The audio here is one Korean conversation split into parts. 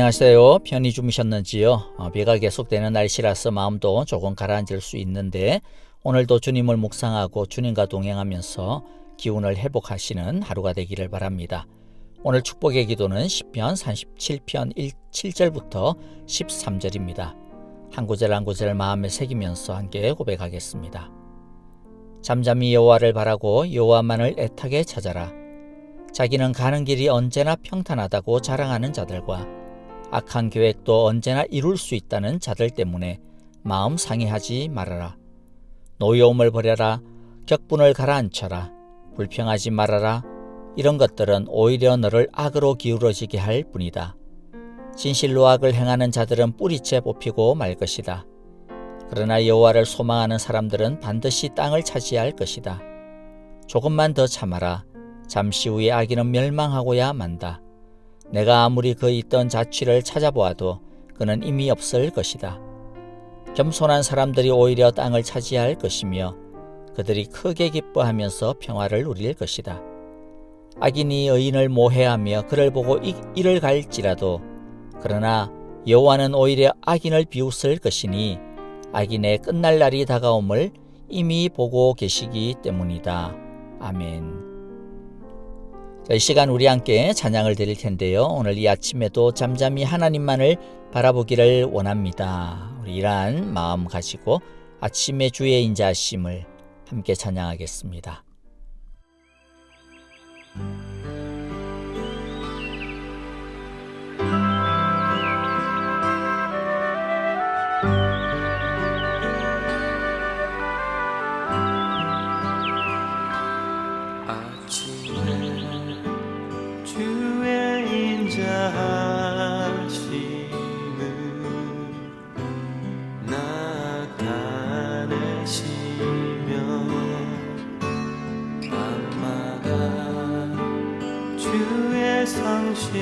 안녕하세요. 편히 주무셨는지요? 어, 비가 계속되는 날씨라서 마음도 조금 가라앉을 수 있는데 오늘도 주님을 묵상하고 주님과 동행하면서 기운을 회복하시는 하루가 되기를 바랍니다. 오늘 축복의 기도는 10편 37편 1, 7절부터 13절입니다. 한 구절 한 구절 마음에 새기면서 함께 고백하겠습니다. 잠잠히 여호와를 바라고 여호와만을 애타게 찾아라. 자기는 가는 길이 언제나 평탄하다고 자랑하는 자들과 악한 계획도 언제나 이룰 수 있다는 자들 때문에 마음 상해하지 말아라. 노여움을 버려라. 격분을 가라앉혀라. 불평하지 말아라. 이런 것들은 오히려 너를 악으로 기울어지게 할 뿐이다. 진실로 악을 행하는 자들은 뿌리채 뽑히고 말 것이다. 그러나 여호와를 소망하는 사람들은 반드시 땅을 차지할 것이다. 조금만 더 참아라. 잠시 후에 악인은 멸망하고야 만다. 내가 아무리 그 있던 자취를 찾아보아도 그는 이미 없을 것이다. 겸손한 사람들이 오히려 땅을 차지할 것이며 그들이 크게 기뻐하면서 평화를 누릴 것이다. 악인이 의인을 모해하며 그를 보고 이, 이를 갈지라도 그러나 여호와는 오히려 악인을 비웃을 것이니 악인의 끝날 날이 다가옴을 이미 보고 계시기 때문이다. 아멘. 자, 이 시간 우리 함께 찬양을 드릴 텐데요. 오늘 이 아침에도 잠잠히 하나님만을 바라보기를 원합니다. 우리 이러한 마음 가지고 아침의 주의 인자하심을 함께 찬양하겠습니다. 주의 성실하심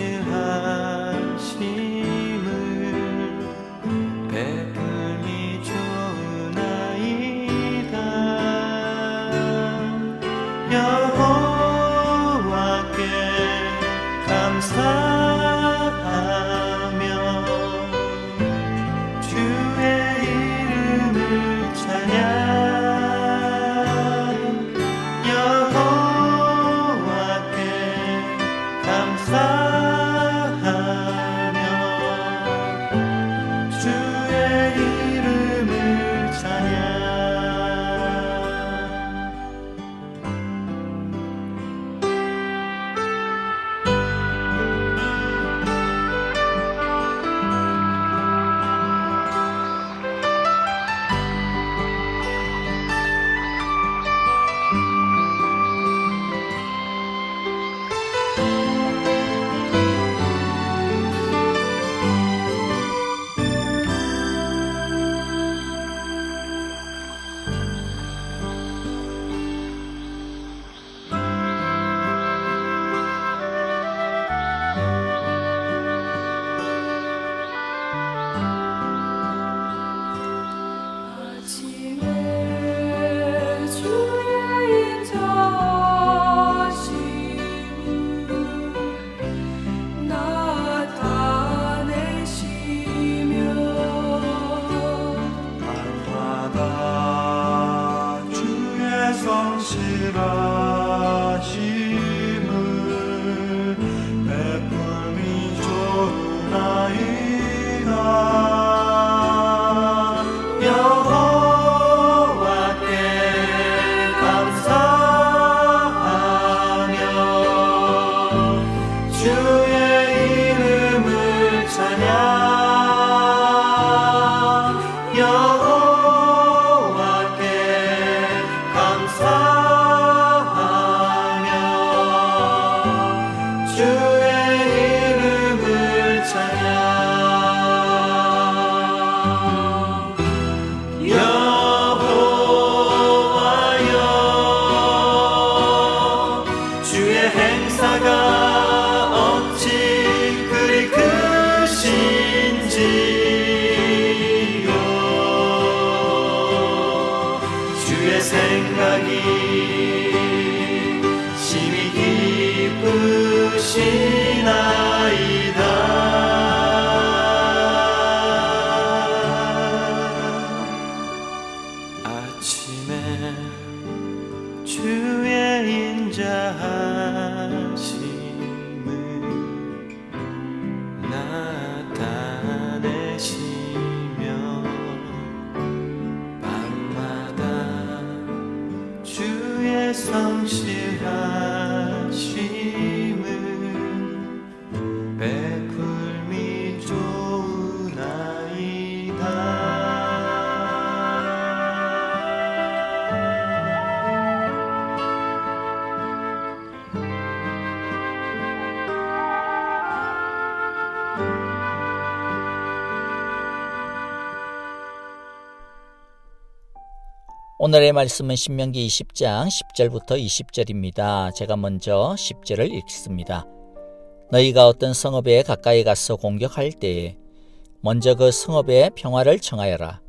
주의 성 오늘의 말씀은 신명기 20장 10절부터 20절입니다. 제가 먼저 10절을 읽습니다. 너희가 어떤 성읍에 가까이 가서 공격할 때에 먼저 그 성읍의 평화를 청하여라.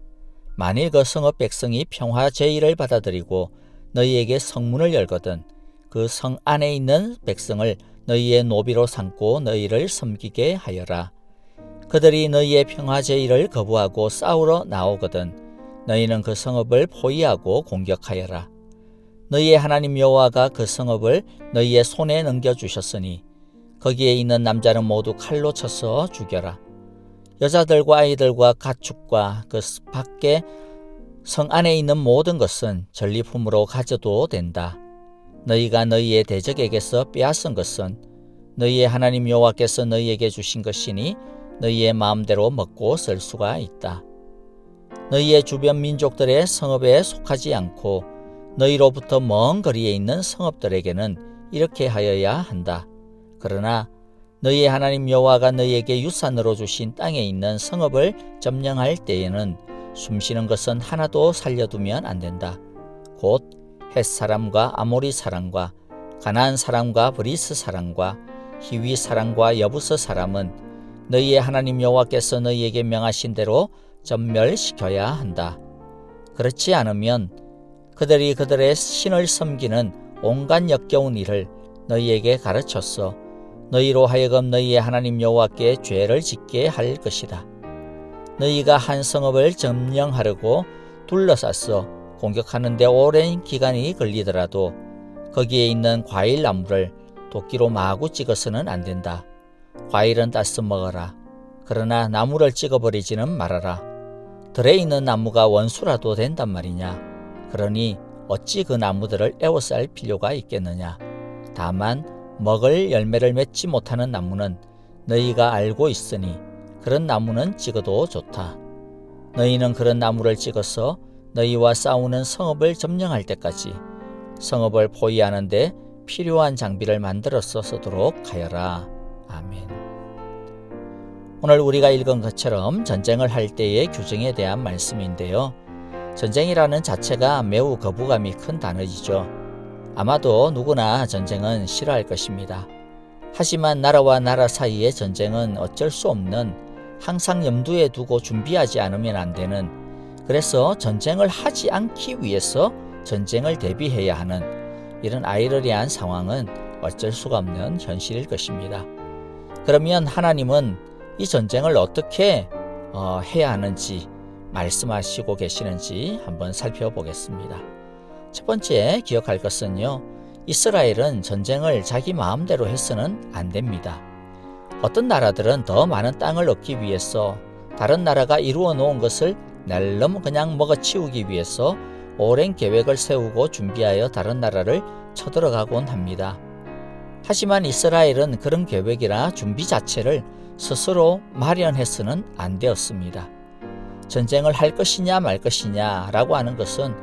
만일 그 성읍 백성이 평화 제의를 받아들이고 너희에게 성문을 열거든 그 성 안에 있는 백성을 너희의 노비로 삼고 너희를 섬기게 하여라. 그들이 너희의 평화 제의를 거부하고 싸우러 나오거든 너희는 그 성읍을 포위하고 공격하여라. 너희의 하나님 여호와가 그 성읍을 너희의 손에 넘겨 주셨으니 거기에 있는 남자는 모두 칼로 쳐서 죽여라. 여자들과 아이들과 가축과 그 밖에 성 안에 있는 모든 것은 전리품으로 가져도 된다. 너희가 너희의 대적에게서 빼앗은 것은 너희의 하나님 여호와께서 너희에게 주신 것이니 너희의 마음대로 먹고 쓸 수가 있다. 너희의 주변 민족들의 성읍에 속하지 않고 너희로부터 먼 거리에 있는 성읍들에게는 이렇게 하여야 한다. 그러나 너희의 하나님 여호와가 너희에게 유산으로 주신 땅에 있는 성읍을 점령할 때에는 숨쉬는 것은 하나도 살려두면 안 된다. 곧헷 사람과 아모리 사람과 가나안 사람과 브리스 사람과 히위 사람과 여부스 사람은 너희의 하나님 여호와께서 너희에게 명하신 대로 전멸시켜야 한다. 그렇지 않으면 그들이 그들의 신을 섬기는 온갖 역겨운 일을 너희에게 가르쳤어 너희로 하여금 너희의 하나님 여호와께 죄를 짓게 할 것이다. 너희가 한 성읍을 점령하려고 둘러쌌어 공격하는데 오랜 기간이 걸리더라도 거기에 있는 과일 나무를 도끼로 마구 찍어서는 안 된다. 과일은 따서 먹어라. 그러나 나무를 찍어버리지는 말아라. 들에 있는 나무가 원수라도 된단 말이냐. 그러니 어찌 그 나무들을 에워쌀 필요가 있겠느냐. 다만 먹을 열매를 맺지 못하는 나무는 너희가 알고 있으니 그런 나무는 찍어도 좋다. 너희는 그런 나무를 찍어서 너희와 싸우는 성읍을 점령할 때까지 성읍을 포위하는데 필요한 장비를 만들어서 쓰도록 하여라. 아멘. 오늘 우리가 읽은 것처럼 전쟁을 할 때의 규정에 대한 말씀인데요. 전쟁이라는 자체가 매우 거부감이 큰 단어이죠. 아마도 누구나 전쟁은 싫어할 것입니다. 하지만 나라와 나라 사이의 전쟁은 어쩔 수 없는 항상 염두에 두고 준비하지 않으면 안 되는 그래서 전쟁을 하지 않기 위해서 전쟁을 대비해야 하는 이런 아이러리한 상황은 어쩔 수가 없는 현실일 것입니다. 그러면 하나님은 이 전쟁을 어떻게 어, 해야 하는지 말씀하시고 계시는지 한번 살펴보겠습니다. 첫 번째 기억할 것은요. 이스라엘은 전쟁을 자기 마음대로 해서는 안 됩니다. 어떤 나라들은 더 많은 땅을 얻기 위해서 다른 나라가 이루어 놓은 것을 날름 그냥 먹어치우기 위해서 오랜 계획을 세우고 준비하여 다른 나라를 쳐들어가곤 합니다. 하지만 이스라엘은 그런 계획이나 준비 자체를 스스로 마련해서는 안 되었습니다. 전쟁을 할 것이냐 말 것이냐라고 하는 것은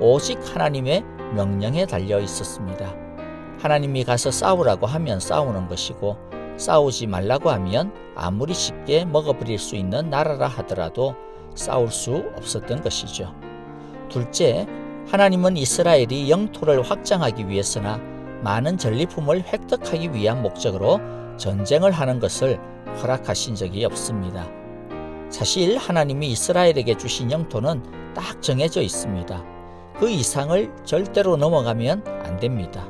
오직 하나님의 명령에 달려 있었습니다. 하나님이 가서 싸우라고 하면 싸우는 것이고 싸우지 말라고 하면 아무리 쉽게 먹어버릴 수 있는 나라라 하더라도 싸울 수 없었던 것이죠. 둘째, 하나님은 이스라엘이 영토를 확장하기 위해서나 많은 전리품을 획득하기 위한 목적으로 전쟁을 하는 것을 허락하신 적이 없습니다. 사실 하나님이 이스라엘에게 주신 영토는 딱 정해져 있습니다. 그 이상을 절대로 넘어가면 안 됩니다.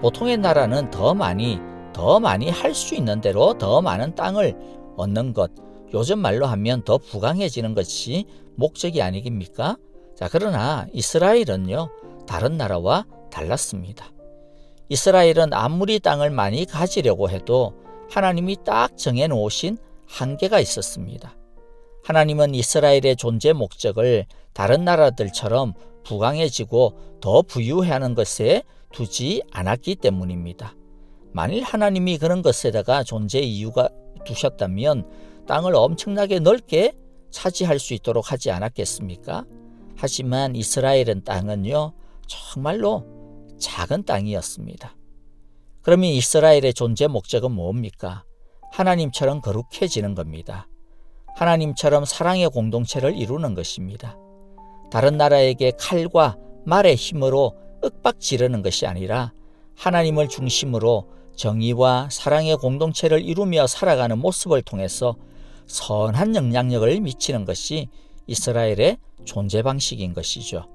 보통의 나라는 더 많이, 더 많이 할 수 있는 대로 더 많은 땅을 얻는 것, 요즘 말로 하면 더 부강해지는 것이 목적이 아니겠습니까? 자, 그러나 이스라엘은요, 다른 나라와 달랐습니다. 이스라엘은 아무리 땅을 많이 가지려고 해도 하나님이 딱 정해 놓으신 한계가 있었습니다. 하나님은 이스라엘의 존재 목적을 다른 나라들처럼 부강해지고 더 부유해하는 것에 두지 않았기 때문입니다. 만일 하나님이 그런 것에다가 존재 이유가 두셨다면 땅을 엄청나게 넓게 차지할 수 있도록 하지 않았겠습니까? 하지만 이스라엘은 땅은요, 정말로 작은 땅이었습니다. 그러면 이스라엘의 존재 목적은 뭡니까? 하나님처럼 거룩해지는 겁니다. 하나님처럼 사랑의 공동체를 이루는 것입니다. 다른 나라에게 칼과 말의 힘으로 윽박 지르는 것이 아니라 하나님을 중심으로 정의와 사랑의 공동체를 이루며 살아가는 모습을 통해서 선한 영향력을 미치는 것이 이스라엘의 존재 방식인 것이죠.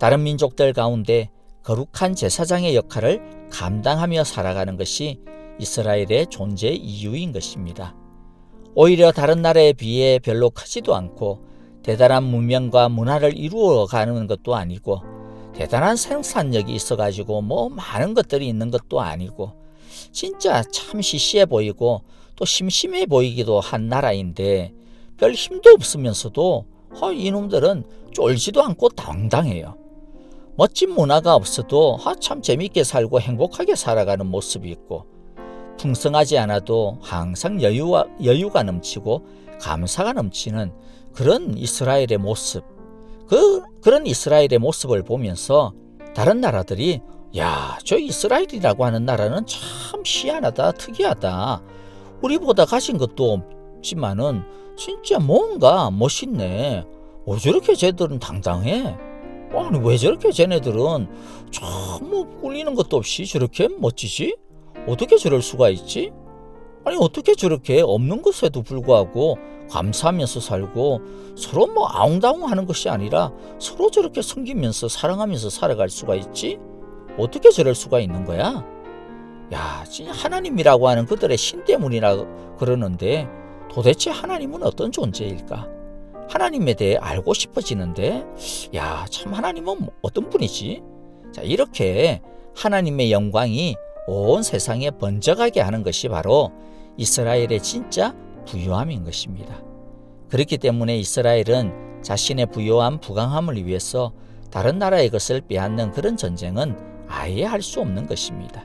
다른 민족들 가운데 거룩한 제사장의 역할을 감당하며 살아가는 것이 이스라엘의 존재 이유인 것입니다. 오히려 다른 나라에 비해 별로 크지도 않고 대단한 문명과 문화를 이루어 가는 것도 아니고 대단한 생산력이 있어 가지고 뭐 많은 것들이 있는 것도 아니고 진짜 참 시시해 보이고 또 심심해 보이기도 한 나라인데 별 힘도 없으면서도 어, 이놈들은 쫄지도 않고 당당해요. 멋진 문화가 없어도 아, 참 재밌게 살고 행복하게 살아가는 모습이 있고 풍성하지 않아도 항상 여유와, 여유가 넘치고 감사가 넘치는 그런 이스라엘의 모습 그, 그런 이스라엘의 모습을 보면서 다른 나라들이 야, 저 이스라엘이라고 하는 나라는 참 희한하다, 특이하다. 우리보다 가진 것도 없지만은 진짜 뭔가 멋있네. 왜 저렇게 쟤들은 당당해? 아니, 왜 저렇게 쟤네들은 참뭐 꿀리는 것도 없이 저렇게 멋지지? 어떻게 저럴 수가 있지? 아니, 어떻게 저렇게 없는 것에도 불구하고 감사하면서 살고 서로 뭐 아웅다웅 하는 것이 아니라 서로 저렇게 섬기면서 사랑하면서 살아갈 수가 있지? 어떻게 저럴 수가 있는 거야? 야, 진짜 하나님이라고 하는 그들의 신 때문이라 그러는데 도대체 하나님은 어떤 존재일까? 하나님에 대해 알고 싶어지는데, 야, 참 하나님은 어떤 분이지? 자, 이렇게 하나님의 영광이 온 세상에 번져가게 하는 것이 바로 이스라엘의 진짜 부유함인 것입니다. 그렇기 때문에 이스라엘은 자신의 부유함, 부강함을 위해서 다른 나라의 것을 빼앗는 그런 전쟁은 아예 할 수 없는 것입니다.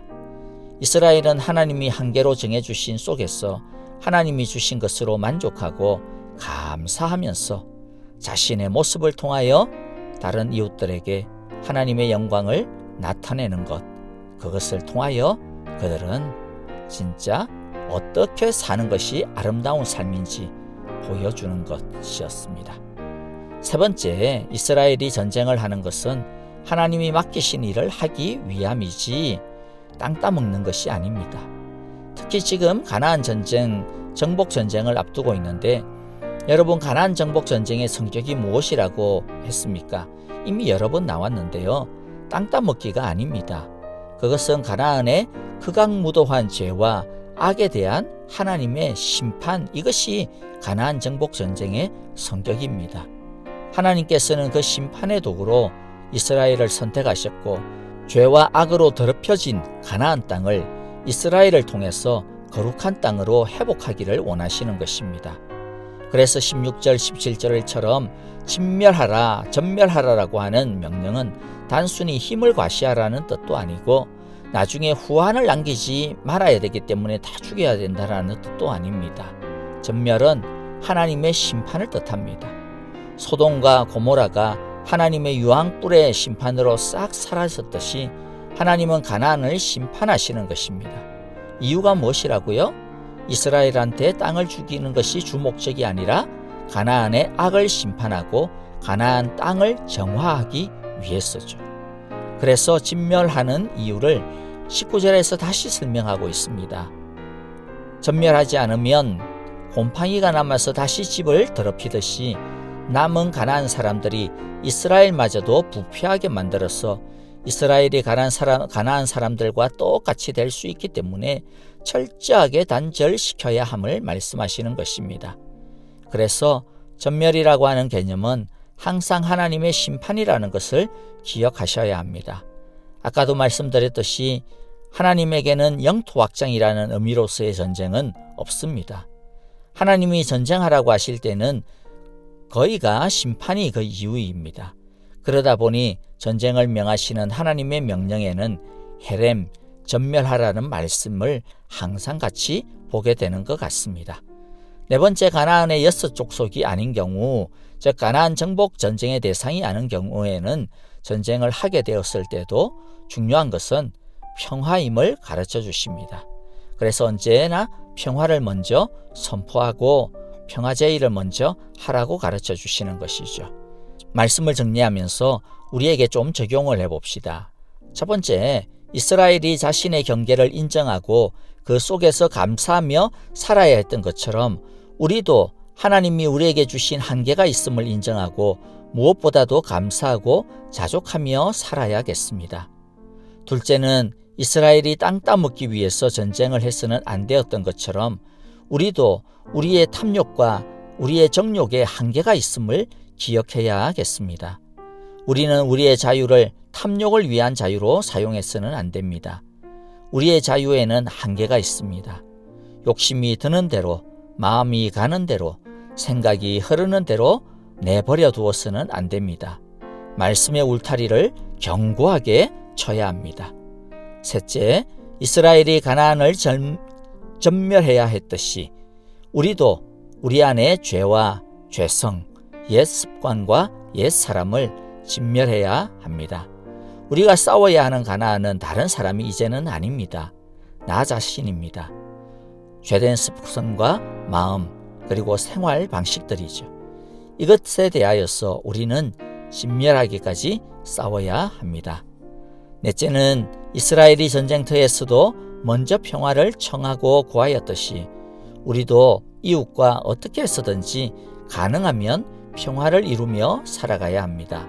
이스라엘은 하나님이 한계로 정해주신 속에서 하나님이 주신 것으로 만족하고 감사하면서 자신의 모습을 통하여 다른 이웃들에게 하나님의 영광을 나타내는 것, 그것을 통하여 그들은 진짜 어떻게 사는 것이 아름다운 삶인지 보여주는 것이었습니다. 세 번째, 이스라엘이 전쟁을 하는 것은 하나님이 맡기신 일을 하기 위함이지 땅 따먹는 것이 아닙니다. 특히 지금 가나안 전쟁, 정복 전쟁을 앞두고 있는데 여러분 가나안 정복 전쟁의 성격이 무엇이라고 했습니까? 이미 여러 번 나왔는데요. 땅 따먹기가 아닙니다. 그것은 가나안의 극악무도한 죄와 악에 대한 하나님의 심판 이것이 가나안 정복 전쟁의 성격입니다. 하나님께서는 그 심판의 도구로 이스라엘을 선택하셨고 죄와 악으로 더럽혀진 가나안 땅을 이스라엘을 통해서 거룩한 땅으로 회복하기를 원하시는 것입니다. 그래서 16절 17절처럼 진멸하라 전멸하라라고 하는 명령은 단순히 힘을 과시하라는 뜻도 아니고 나중에 후환을 남기지 말아야 되기 때문에 다 죽여야 된다라는 뜻도 아닙니다. 전멸은 하나님의 심판을 뜻합니다. 소돔과 고모라가 하나님의 유황불의 심판으로 싹 사라졌듯이 하나님은 가나안을 심판하시는 것입니다. 이유가 무엇이라고요? 이스라엘한테 땅을 주기는 것이 주 목적이 아니라 가나안의 악을 심판하고 가나안 땅을 정화하기 위해서죠. 그래서 진멸하는 이유를 19절에서 다시 설명하고 있습니다. 전멸하지 않으면 곰팡이가 남아서 다시 집을 더럽히듯이 남은 가나안 사람들이 이스라엘마저도 부패하게 만들어서 이스라엘이 가나안, 사람, 가나안 사람들과 똑같이 될 수 있기 때문에 철저하게 단절시켜야 함을 말씀하시는 것입니다. 그래서 전멸이라고 하는 개념은 항상 하나님의 심판이라는 것을 기억하셔야 합니다. 아까도 말씀드렸듯이 하나님에게는 영토 확장이라는 의미로서의 전쟁은 없습니다. 하나님이 전쟁하라고 하실 때는 거의가 심판이 그 이유입니다. 그러다 보니 전쟁을 명하시는 하나님의 명령에는 헤렘, 전멸하라는 말씀을 항상 같이 보게 되는 것 같습니다. 네 번째 가나안의 여섯 족속이 아닌 경우, 즉 가나안 정복 전쟁의 대상이 아닌 경우에는 전쟁을 하게 되었을 때도 중요한 것은 평화임을 가르쳐 주십니다. 그래서 언제나 평화를 먼저 선포하고 평화 제의를 먼저 하라고 가르쳐 주시는 것이죠. 말씀을 정리하면서 우리에게 좀 적용을 해 봅시다. 첫 번째, 이스라엘이 자신의 경계를 인정하고 그 속에서 감사하며 살아야 했던 것처럼 우리도 하나님이 우리에게 주신 한계가 있음을 인정하고 무엇보다도 감사하고 자족하며 살아야겠습니다. 둘째는 이스라엘이 땅 따먹기 위해서 전쟁을 해서는 안 되었던 것처럼 우리도 우리의 탐욕과 우리의 정욕에 한계가 있음을 기억해야겠습니다. 우리는 우리의 자유를 탐욕을 위한 자유로 사용해서는 안 됩니다. 우리의 자유에는 한계가 있습니다. 욕심이 드는 대로, 마음이 가는 대로, 생각이 흐르는 대로 내버려 두어서는 안 됩니다. 말씀의 울타리를 견고하게 쳐야 합니다. 셋째, 이스라엘이 가나안을 전, 전멸해야 했듯이 우리도 우리 안에 죄와 죄성, 옛 습관과 옛 사람을 진멸해야 합니다. 우리가 싸워야 하는 가나안은 다른 사람이 이제는 아닙니다. 나 자신입니다. 죄된 습성과 마음 그리고 생활 방식들이죠. 이것에 대하여서 우리는 진멸하기까지 싸워야 합니다. 넷째는 이스라엘이 전쟁터에서도 먼저 평화를 청하고 구하였듯이 우리도 이웃과 어떻게 해서든지 가능하면 평화를 이루며 살아가야 합니다.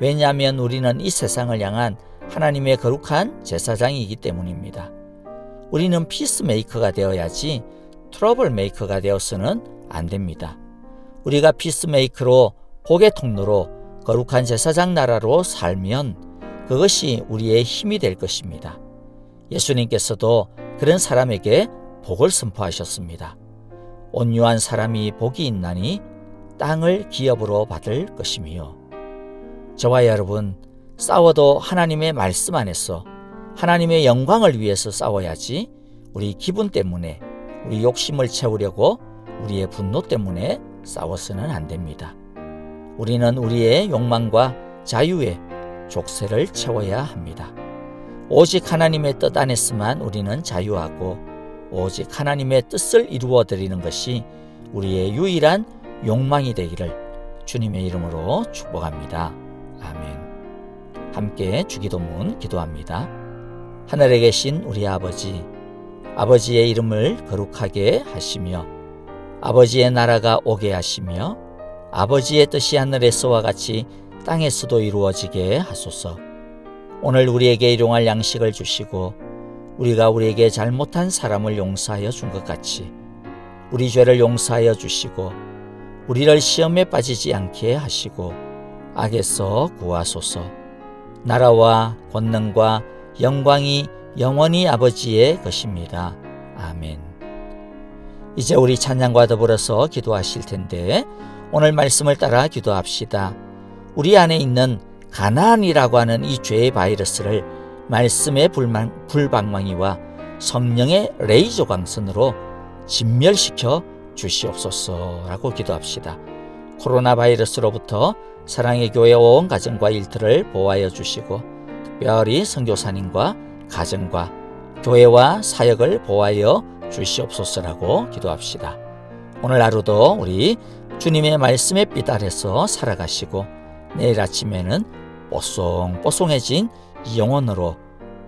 왜냐하면 우리는 이 세상을 향한 하나님의 거룩한 제사장이기 때문입니다. 우리는 피스메이커가 되어야지 트러블 메이커가 되어서는 안 됩니다. 우리가 피스메이커로 복의 통로로 거룩한 제사장 나라로 살면 그것이 우리의 힘이 될 것입니다. 예수님께서도 그런 사람에게 복을 선포하셨습니다. 온유한 사람이 복이 있나니 땅을 기업으로 받을 것이며 저와 여러분 싸워도 하나님의 말씀 안에서 하나님의 영광을 위해서 싸워야지 우리 기분 때문에 우리 욕심을 채우려고 우리의 분노 때문에 싸워서는 안 됩니다. 우리는 우리의 욕망과 자유의 족쇄를 채워야 합니다. 오직 하나님의 뜻 안에서만 우리는 자유하고 오직 하나님의 뜻을 이루어 드리는 것이 우리의 유일한 욕망이 되기를 주님의 이름으로 축복합니다. 아멘. 함께 주기도문 기도합니다. 하늘에 계신 우리 아버지, 아버지의 이름을 거룩하게 하시며 아버지의 나라가 오게 하시며 아버지의 뜻이 하늘에서와 같이 땅에서도 이루어지게 하소서. 오늘 우리에게 일용할 양식을 주시고 우리가 우리에게 잘못한 사람을 용서하여 준 것 같이 우리 죄를 용서하여 주시고 우리를 시험에 빠지지 않게 하시고 악에서 구하소서. 나라와 권능과 영광이 영원히 아버지의 것입니다. 아멘. 이제 우리 찬양과 더불어서 기도하실 텐데 오늘 말씀을 따라 기도합시다. 우리 안에 있는 가난이라고 하는 이 죄의 바이러스를 말씀의 불망, 불방망이와 성령의 레이저 광선으로 진멸시켜 주시옵소서라고 기도합시다. 코로나 바이러스로부터 사랑의 교회 온 가정과 일터를 보호하여 주시고 특별히 선교사님과 가정과 교회와 사역을 보호하여 주시옵소서라고 기도합시다. 오늘 하루도 우리 주님의 말씀에 삐달해서 살아가시고 내일 아침에는 뽀송뽀송해진 이 영혼으로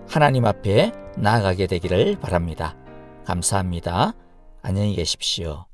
하나님 앞에 나아가게 되기를 바랍니다. 감사합니다. 안녕히 계십시오.